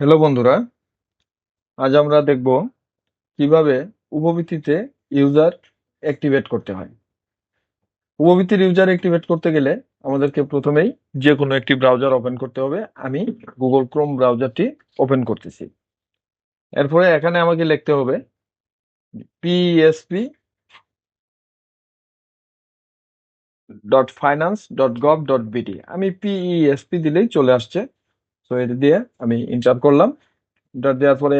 Hello বন্ধুরা, আজ আমরা দেখব কীভাবে উপবৃত্তিতে ইউজার অ্যাক্টিভেট করতে হয়। উপবৃত্তির ইউজার অ্যাক্টিভেট করতে গেলে আমাদেরকে প্রথমেই যে কোনো একটি ব্রাউজার ওপেন করতে হবে। আমি গুগল ক্রোম ব্রাউজারটি ওপেন করতেছি। এরপরে এখানে আমাকে লিখতে হবে PSP dot finance dot gov dot BD আমি পিইএসপি দিলেই চলে আসছে। তো এটা দিয়ে আমি ইন্টার করলাম। ইন্টার দেওয়ার পরে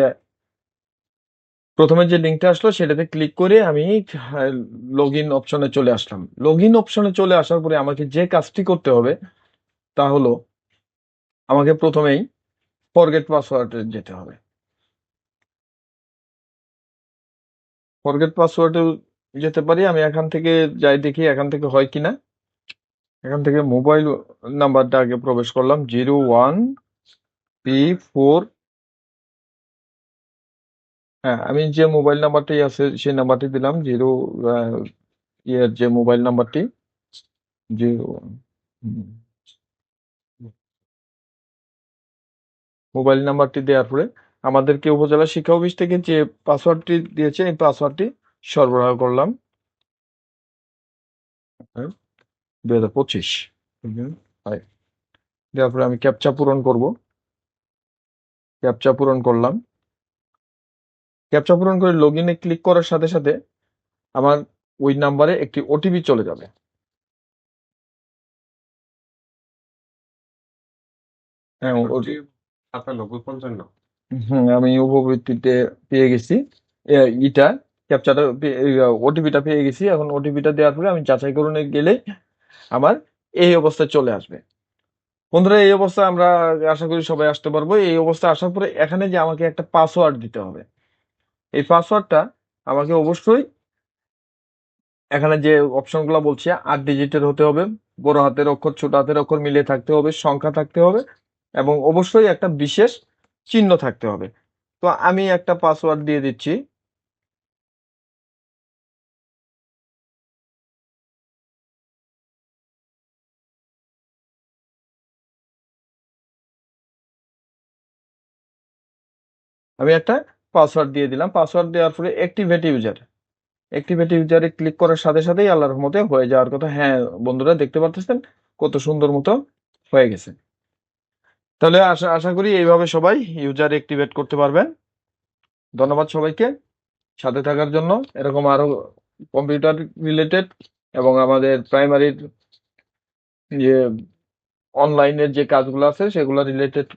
প্রথমে যে লিঙ্কটা আসলো, সেটাতে ক্লিক করে আমি লগ ইন অপশনে চলে আসলাম। লগ ইন অপশনে চলে আসার পরে আমাকে যে কাজটি করতে হবে, তা হলো আমাকে প্রথমেই ফরগেট পাসওয়ার্ডে যেতে হবে। ফরগেট পাসওয়ার্ডে যেতে পারি, আমি এখান থেকে যাই দেখি, এখান থেকে হয় কিনা। এখান থেকে মোবাইল নাম্বারটা আগে প্রবেশ করলাম জিরো ওয়ান পি ফোর হ্যাঁ আমি যে মোবাইল নাম্বারটি আছে, সেই নাম্বারটি দিলাম জিরো ইয়ের যে মোবাইল নাম্বারটি জিরো মোবাইল নাম্বারটি দেওয়ার পরে আমাদেরকে উপজেলা শিক্ষা অফিস থেকে যে পাসওয়ার্ডটি দিয়েছে, এই পাসওয়ার্ডটি সরবরাহ করলাম। দুই হাজার পঁচিশ। দেওয়ার পরে আমি ক্যাপচা পূরণ করব। ক্যাপচা পূরণ করলাম। ক্যাপচা পূরণ করে লগ ইনে ক্লিক করার সাথে সাথে আমার ওই নাম্বারে একটি ওটিপি চলে যাবে। হ্যাঁ আপনার নব্বই পঞ্চান্ন। হুম আমি উপবৃত্তিতে পেয়ে গেছি। ইটা ক্যাপচাটা ওটিপিটা পেয়ে গেছি। এখন ওটিপিটা দেওয়ার পরে আমি যাচাই করুন গেলে আমার এই অবস্থায় চলে আসবে। বন্ধুরা, এই অবস্থায় আমরা আশা করি সবাই আসতে পারব। এই অবস্থায় আসার পরে এখানে যে আমাকে একটা পাসওয়ার্ড দিতে হবে। এই পাসওয়ার্ডটা আমাকে অবশ্যই এখানে যে অপশনগুলো বলছি, আট ডিজিটের হতে হবে, বড় হাতের অক্ষর, ছোট হাতের অক্ষর মিলিয়ে থাকতে হবে, সংখ্যা থাকতে হবে এবং অবশ্যই একটা বিশেষ চিহ্ন থাকতে হবে। তো আমি একটা পাসওয়ার্ড দিয়ে দিচ্ছি। আমি একটা পাসওয়ার্ড দিয়ে দিলাম। পাসওয়ার্ড দেওয়ার পরে অ্যাক্টিভেট ইউজার অ্যাক্টিভেট ইউজারে ক্লিক করার সাথে সাথেই আল্লাহর রহমতে হয়ে যাওয়ার কথা। হ্যাঁ বন্ধুরা দেখতে পাচ্ছেন কত সুন্দর মতো হয়ে গেছে। তাহলে আশা আশা করি এইভাবে সবাই ইউজার অ্যাক্টিভেট করতে পারবেন। ধন্যবাদ সবাইকে। সাথে থাকার জন্য এরকম আরও কম্পিউটার রিলেটেড এবং আমাদের প্রাইমারির যে অনলাইনের যে কাজগুলো আছে, সেগুলো রিলেটেড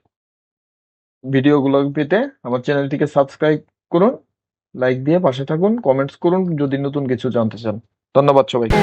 ভিডিওগুলো পেতে আমার চ্যানেলটিকে সাবস্ক্রাইব করুন, লাইক দিয়ে পাশে থাকুন, কমেন্টস করুন যদি নতুন কিছু জানতে চান। ধন্যবাদ সবাইকে।